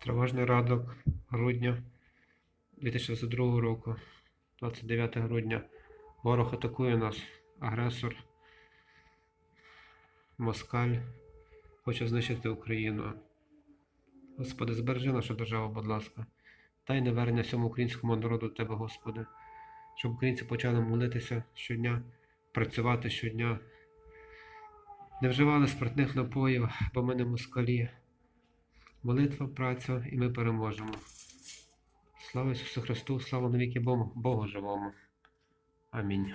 Тривожний ранок грудня 2022 року, 29 грудня. Ворог атакує нас, агресор, москаль, хоче знищити Україну. Господи, збережи нашу державу, будь ласка. Дай невернення всьому українському народу Тебе, Господи, щоб українці почали молитися щодня, працювати щодня, не вживали спиртних напоїв, бо ми не москалі. Молитва, праця, і ми переможемо. Слава Ісусу Христу, слава навіки Богу, Богу живому. Амінь.